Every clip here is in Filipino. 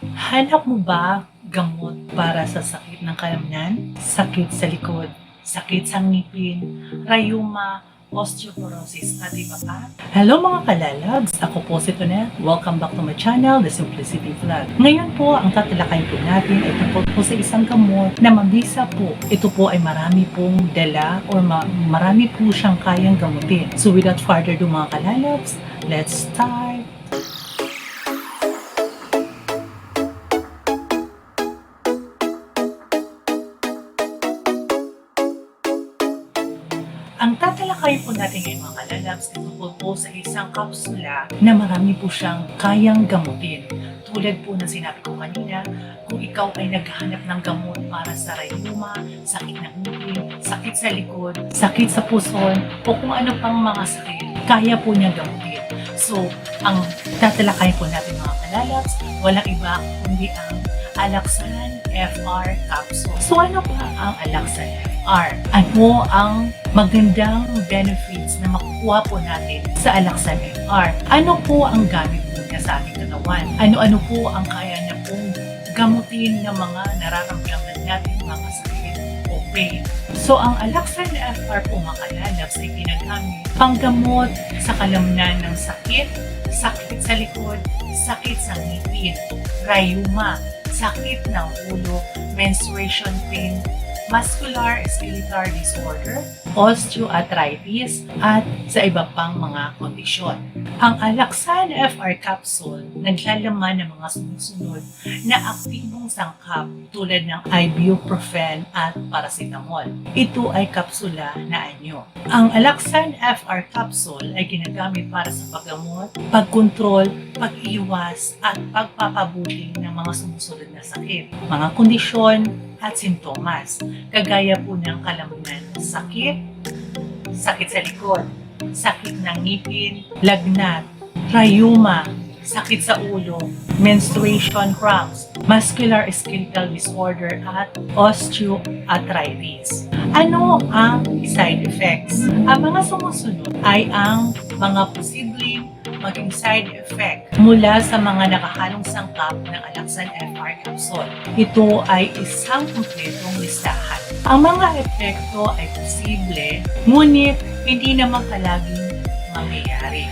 Hanap mo ba gamot para sa sakit ng kalamnan? Sakit sa likod, sakit sa ngipin, rayuma, osteoporosis at iba pa? Hello mga kalalabs! Ako po si Tonet. Welcome back to my channel, The Simplicity Vlog. Ngayon po, ang tatalakayin po natin ay tungkol po sa isang gamot na mabisa po. Ito po ay marami pong dala or ma- marami po siyang kayang gamutin. So without further ado mga kalalabs, let's start! Tatalakay po natin ngayon mga kalalabs ay tungkol po sa isang kapsula na marami po siyang kayang gamutin. Tulad po na sinabi ko kanina, kung ikaw ay naghahanap ng gamot para sa rayuma, sakit ng ngipin, sakit sa likod, sakit sa puson, o kung ano pang mga sakit, kaya po niya gamutin. So, ang tatalakay po natin mga kalalabs, walang iba kundi ang Alaxan FR capsule. So ano ba ang Alaxan FR? Ano ang magandang benefits na makukuha po natin sa Alaxan FR? Ano po ang gamit po niya sa ating katawan? Ano-ano po ang kaya niya pong gamutin ng mga nararamdaman natin mga sakit o pain? So ang Alaxan FR po mga kalalabs ay ginagamit panggamot sa kalamnan ng sakit, sakit sa likod, sakit sa ngipin, rayuma, sakit ng ulo, menstruation pain, muscular skeletal disorder, osteoarthritis, at sa iba pang mga kondisyon. Ang Alaxan FR capsule naglalaman ng mga sumusunod na aktibong sangkap tulad ng ibuprofen at paracetamol. Ito ay kapsula na anyo. Ang Alaxan FR capsule ay ginagamit para sa paggamot, pagkontrol, pag-iwas at pagpapabuti ng mga sumusunod na sakit, mga kondisyon at simptomas, kagaya po ng kalamnan, sakit, sakit sa likod, sakit ng ngipin, lagnat, rayuma, sakit sa ulo, menstruation cramps, muscular skeletal disorder at osteoarthritis. Ano ang side effects? Ang mga sumusunod ay ang mga posibleng maging side effect mula sa mga nakahalong sangkap ng Alaxan FR capsule. Ito ay isang kumpletong listahan. Ang mga epekto ay posible, ngunit hindi naman palaging mangyayari.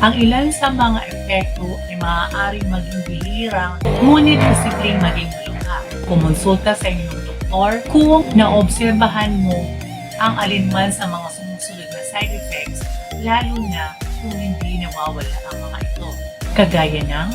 Ang ilan sa mga epekto ay maaaring maging bihirang, ngunit posibleng maging malungha. Kumonsulta sa inyong doktor kung naobserbahan mo ang alinman sa mga sumusunod na side effects, lalo na kung hindi nawawala ang mga ito. Kagaya ng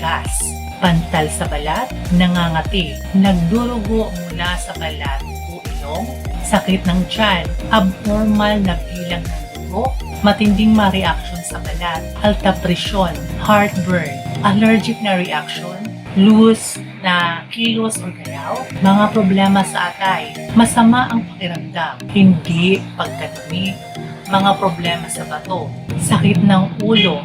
gas, pantal sa balat, nangangati, nagdurugo mula sa balat o ilong, sakit ng tiyan, abnormal na bilang ng dugo, matinding ma-reaction sa balat, alta presyon, heartburn, allergic na reaction, loose na kilos o galaw, mga problema sa atay, masama ang pakiramdam, hindi pagkadumi, mga problema sa bato, sakit ng ulo,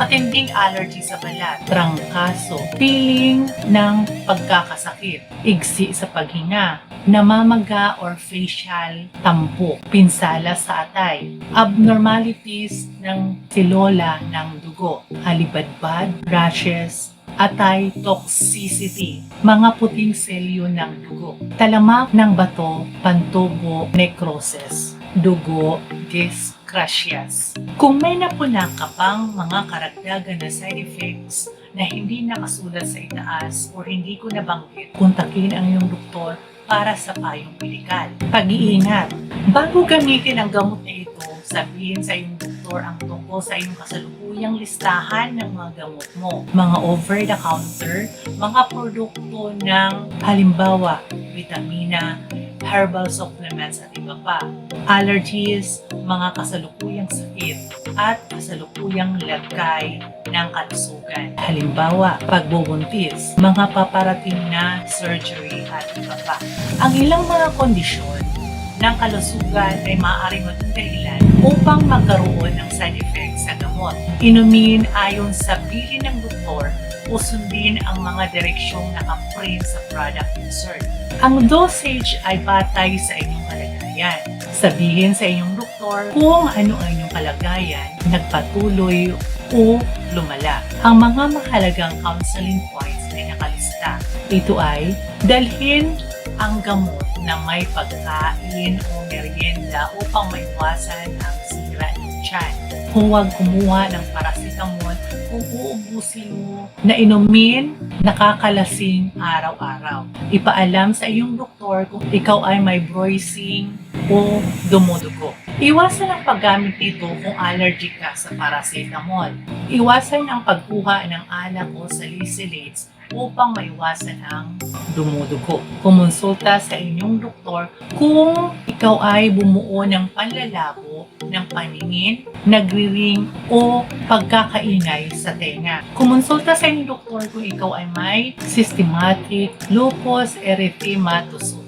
matinding allergy sa balat, trangkaso, feeling ng pagkakasakit, igsi sa paghinga, namamaga or facial tampok, pinsala sa atay, abnormalities ng silola ng dugo, halibadbad, rashes, atay toxicity, mga puting selyo ng dugo, talamak ng bato, pantubo, necrosis, dugo, dyscrasias. Kung may napuna ka pang mga karagdagan na side effects na hindi nakasulat sa itaas o hindi ko nabanggit, kontakin ang iyong doktor para sa payong medikal. Pag-iingat. Bago gamitin ang gamot na ito, sabihin sa iyong doktor ang tungkol sa iyong kasalukuyang listahan ng mga gamot mo. Mga over-the-counter, mga produkto ng halimbawa, vitamina, herbal supplements at iba pa. Allergies, mga kasalukuyang sakit, at kasalukuyang lagay ng kalusugan. Halimbawa, pagbubuntis, mga paparating na surgery at iba pa. Ang ilang mga kondisyon ng kalusugan ay maaaring maging dahilan upang magkaroon ng side effects sa gamot. Inumin ayon sa bilin ng doktor o sundin ang mga direksyong nakaprint sa product insert. Ang dosage ay batay sa inyong kalagayan. Sabihin sa inyong doktor kung ano ang inyong kalagayan, nagpatuloy o lumala. Ang mga mahalagang counseling points ay nakalista. Ito ay dalhin ang gamot na may pagkain o merienda upang maiwasan ang sira ng tiyan. Huwag kumuha ng paracetamol kung uubusin mo na inumin nakakalasing araw-araw. Ipaalam sa iyong doktor kung ikaw ay may bruising o dumudugo. Iwasan ang paggamit nito kung allergic ka sa paracetamol. Iwasan ang pagkuha ng alak o salicylates upang maiwasan ang dumudugo. Kumonsulta sa inyong doktor kung ikaw ay bumuo ng panlalabo ng paningin, nagriring o pagkakaingay sa tenga. Kumonsulta sa inyong doktor kung ikaw ay may systematic lupus erythematosus.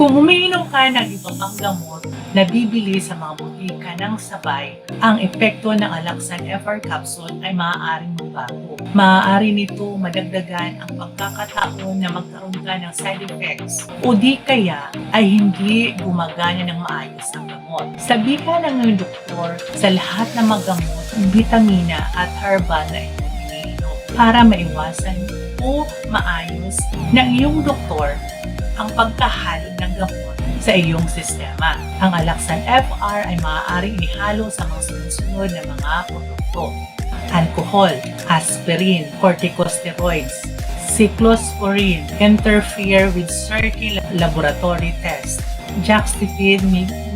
Kung umiinom ka ng iba pang gamot na bibili sa mga butika ng sabay, ang epekto ng Alaxan FR capsule ay maaaring magbago. Maaari nito madagdagan ang pagkakataon na magkaroon ka ng side effects o di kaya ay hindi gumagana ng maayos ang gamot. Sabihan ng iyong doktor sa lahat ng mga gamot, vitamina at herbal na iniinom para maiwasan o maayos ng iyong doktor ang pagkahalo ng gamot sa iyong sistema. Ang Alaxan FR ay maaaring ihalo sa mga sumusunod na mga produkto. Alcohol, aspirin, corticosteroids, cyclosporine, interfere with certain laboratory tests, Jaxtipid,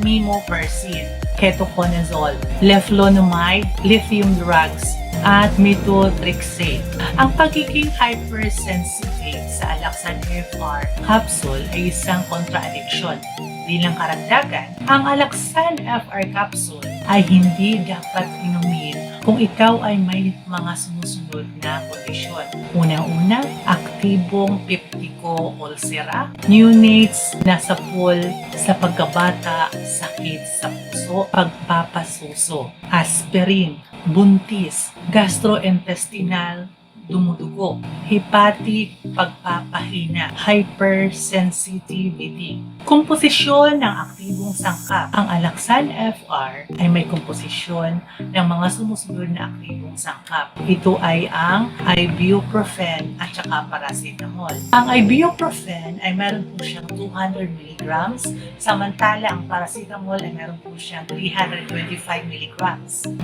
Mimopersin, ketoconazole, leflunomide, lithium drugs, at methotrexate. Ang pagiging hypersensitive sa Alaxan FR capsule ay isang kontra-addiction. Bilang karagdagan, ang Alaxan FR capsule ay hindi dapat inumin kung ikaw ay may mga sumusunod na kondisyon. Una-una, aktibong peptico ulcera, neonates na sa pool sa pagkabata, sakit sa puso, pagpapasuso, aspirin, buntis, gastrointestinal, dumudugo, hepatic pagpapahina, hypersensitivity. Komposisyon ng aktibong sangkap. Ang Alaxan FR ay may komposisyon ng mga sumusunod na aktibong sangkap. Ito ay ang ibuprofen at saka paracetamol. Ang ibuprofen ay meron po siyang 200 mg, samantala ang paracetamol ay meron po siyang 325 mg.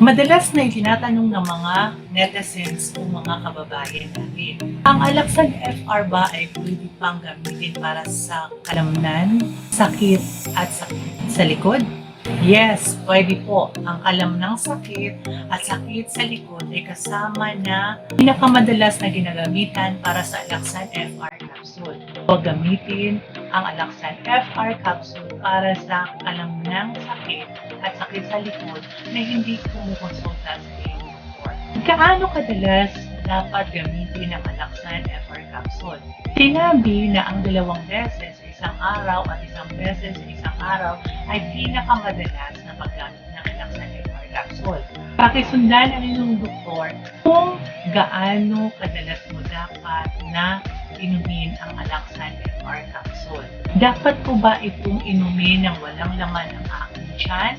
Madalas na itinatanong ng mga netizens o mga kababayan natin, ang Alaxan FR ba ay pwede pang gamitin para sa kalamnan, sakit at sakit sa likod? Yes, pwede po. Ang alam ng sakit at sakit sa likod ay kasama na pinakamadalas na ginagamitan para sa Alaxan FR capsule. Huwag gamitin ang Alaxan FR capsule para sa alam ng sakit at sakit sa likod na hindi kumukonsulta sa iyong doktor. Gaano kadalas dapat gamitin ang Alaxan FR capsule? Sinabi na ang dalawang beses sa isang araw at isang beses sa isang araw ay pinakamadalas na paggamit ng Alaxan FR capsule. Pakisundan ang inyong doktor kung gaano kadalas mo dapat na inumin ang Alaxan FR capsule. Dapat po ba itong inumin ng walang laman aking tiyan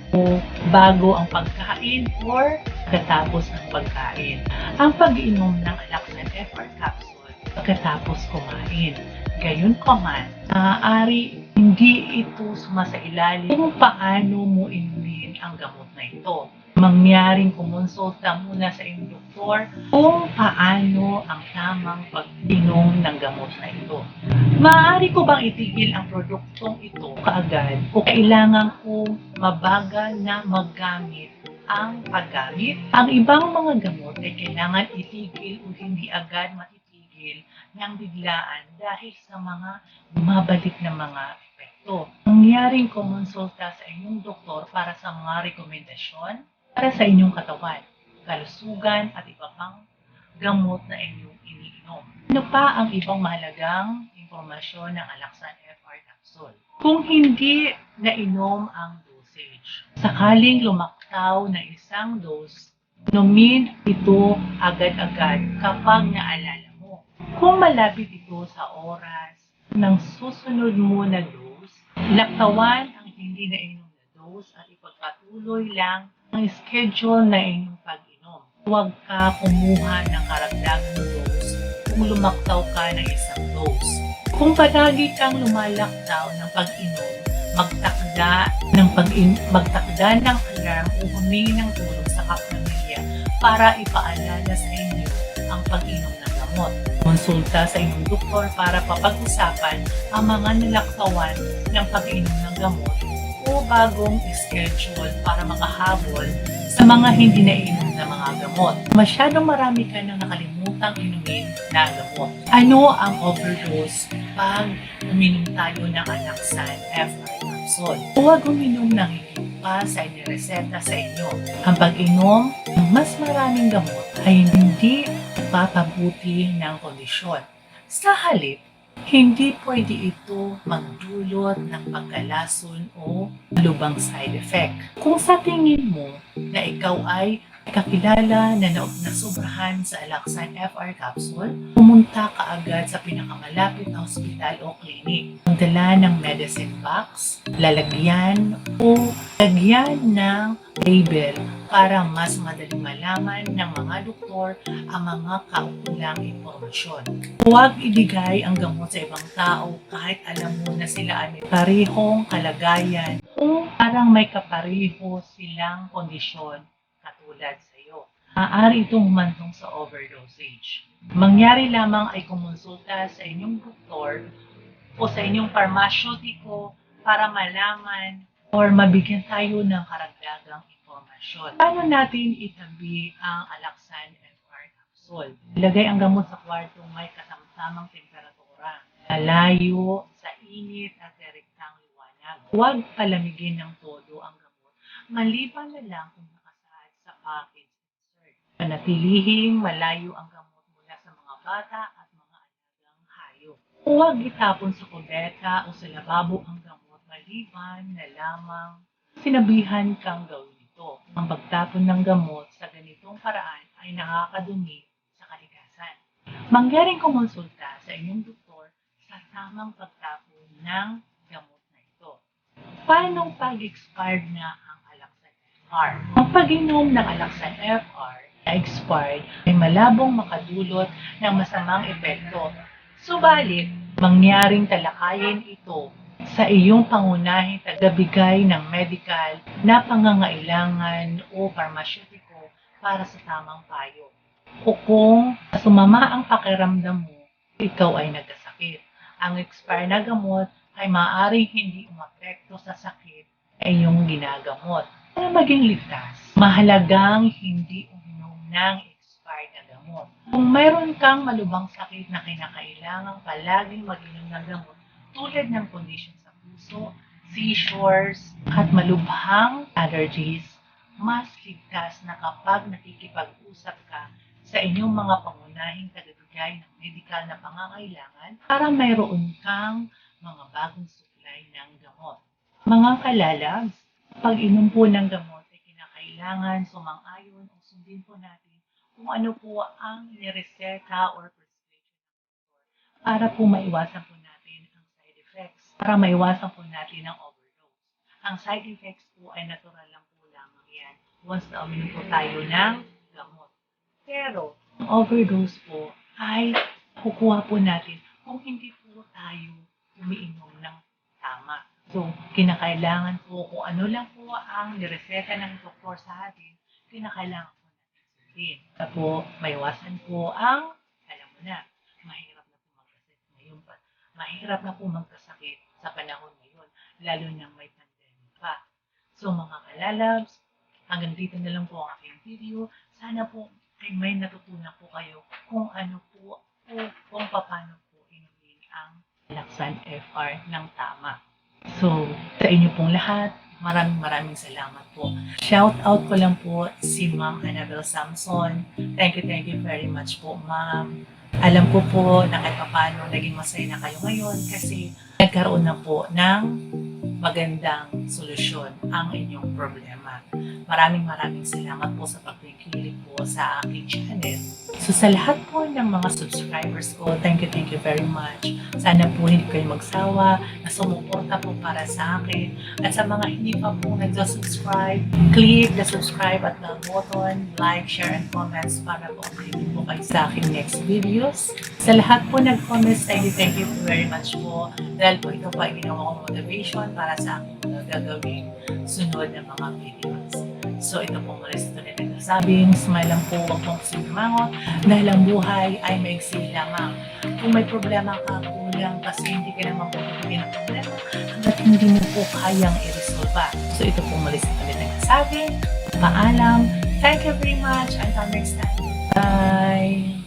bago ang pagkain or katapos ng pagkain? Ang pag-inom ng Alaxan FR capsule pagkatapos kumain. Gayon pa man, maaari hindi ito sumasailalim kung paano mo inumin ang gamot na ito. Mangyaring kumonsulta muna sa iyong doktor kung paano ang tamang pag-inom ng gamot na ito. Maaari ko bang itigil ang produktong ito kaagad o kailangan ko mabagal na maggamit ang paggamit? Ang ibang mga gamot ay kailangan itigil o hindi agad matitigil ng biglaan dahil sa mga bumabalik na mga epekto. Mangyaring kumonsulta sa inyong doktor para sa mga rekomendasyon para sa inyong katawan, kalusugan at iba pang gamot na inyong iniinom. Ano pa ang ibang mahalagang impormasyon ng Alaxan FR capsule? Kung hindi nainom ang dosage, sakaling lumaktaw na isang dose, inumin ito agad-agad kapag naalala mo. Kung malapit ito sa oras ng susunod mo na dose, laktawan ang hindi nainom na dose at ipagpatuloy lang ang schedule na inyong pag-inom. Huwag ka kumuha ng karagdagang dose kung lumaktaw ka ng isang dose. Kung palagi kang lumalaktaw ng pag-inom, magtakda ng pag magtakda ng alarm o humingi ng tulong sa kapamilya para ipaalala sa inyo ang pag-inom ng gamot. Konsulta sa inyong doktor para papag-usapan ang mga nilaktawan ng pag-inom ng gamot bagong schedule para makahabol sa mga hindi nainom na mga gamot. Masyadong marami ka nang nakalimutang inumin na gamot. Ano ang overdose pag uminom tayo ng Anaxan FR capsule? Huwag uminom ng pa sa inireseta sa inyo. Ang pag-inom ng mas maraming gamot ay hindi papabuti ng kondisyon. Sa halip, hindi pwede ito magdulot ng pagkalason o lubang side effect. Kung sa tingin mo na ikaw ay kakilala na na nasobrahan sa Alaxan FR capsule, pumunta ka agad sa pinakamalapit na ospital o clinic. Magdala ng medicine box, lalagyan o lagyan ng label para mas madaling malaman ng mga doktor ang mga kaukulang impormasyon. Huwag ibigay ang gamot sa ibang tao kahit alam mo na sila ay may parehong kalagayan parang may kapareho silang kondisyon katulad sa iyo. Maaari itong humantong sa overdosage. Mangyari lamang ay kumonsulta sa inyong doktor o sa inyong parmasyotiko para malaman or mabigyan tayo ng karagdagang impormasyon. Paano natin itabi ang Alaxan FR capsule? Ilagay ang gamot sa kwartong may katamtamang temperatura. Lalayo sa init at Huwag palamigin ng todo ang gamot. Maliban na lang kung nakasaad sa package insert. Panatilihing malayo ang gamot mula sa mga bata at mga alagang hayop. Huwag itapon sa kubeta o sa lababo ang gamot maliban na lamang sinabihan kang gawin ito. Ang pagtapon ng gamot sa ganitong paraan ay nakakadumi sa kalikasan. Mangyaring kumonsulta sa inyong doktor sa tamang pagtapon ng. Paano pag-expired na ang Alaxan FR? Ang pag-inom ng Alaxan FR na expired ay malabong makadulot ng masamang epekto. Subalit, mangyaring talakayin ito sa iyong pangunahing tagabigay ng medical na pangangailangan o parmasyutiko para sa tamang payo. O kung sumama ang pakiramdam mo, ikaw ay nagkasakit. Ang expired na gamot ay maaaring hindi umapekto sa sakit ay iyong ginagamot. Para maging ligtas, mahalagang hindi uminom ng expired na gamot. Kung mayroon kang malubang sakit na kinakailangang palaging mag-inom ng gamot, tulad ng condition sa puso, seizures, at malubhang allergies, mas ligtas na kapag nakikipag-usap ka sa inyong mga pangunahing tagabigay ng medical na pangangailangan para mayroon kang mga bagong supply ng gamot. Mga kalalabs, pag-inom po ng gamot ay kinakailangan sumang-ayon o sundin po natin kung ano po ang nireseta or prescription para po maiwasan po natin ang side effects, para maiwasan po natin ang overdose. Ang side effects po ay natural lang po lamang yan once na uminom po tayo ng gamot. Pero, ang overdose po ay kukuha po natin kung hindi po tayo umiinom ng tama. So, kinakailangan po kung ano lang po ang nireseta ng doktor sa atin, kinakailangan po natin sundin. Para po, maiwasan po ang, alam mo na, mahirap na po magkasakit ngayon pa. Mahirap na po magkasakit sa panahon ngayon, lalo na may pandemic pa. So, mga kalalabs, hanggang dito na lang po ang aking video. Sana po ay may natutunan po kayo kung ano po o kung paano po inumin ang Laksan FR ng tama. So, sa inyo pong lahat, maraming maraming salamat po. Shout out ko lang po si Ma'am Annabel Samson. Thank you, thank you very much po, Ma'am. Alam ko po na kahit paano naging masaya na kayo ngayon kasi nagkaroon na po ng magandang solusyon ang inyong problema. Maraming maraming salamat po sa pagkikilig po sa aking channel. So sa lahat po ng mga subscribers ko, thank you, thank you very much. Sana po hindi kayo magsawa na sumuporta po para sa akin. At sa mga hindi pa po nag-subscribe, click the subscribe at the button, like, share, and comments para po updated po kayo sa aking next videos. Sa lahat po nag-comments, thank you, thank you very much po. Dahil po ito po ay ginawa kong motivation para sa aking mga gagawing sunod na mga videos. So ito po muli sa tuloy na nasabing, smile lang po, huwag pong simangot dahil ang buhay ay maiksi lamang. Kung may problema ka, kulang. Kasi hindi ka naman po bibigyan ng problema hanggat hindi mo po kayang i-resolve. So ito po muli sa tuloy na nasabing, paalam, thank you very much, until next time, bye!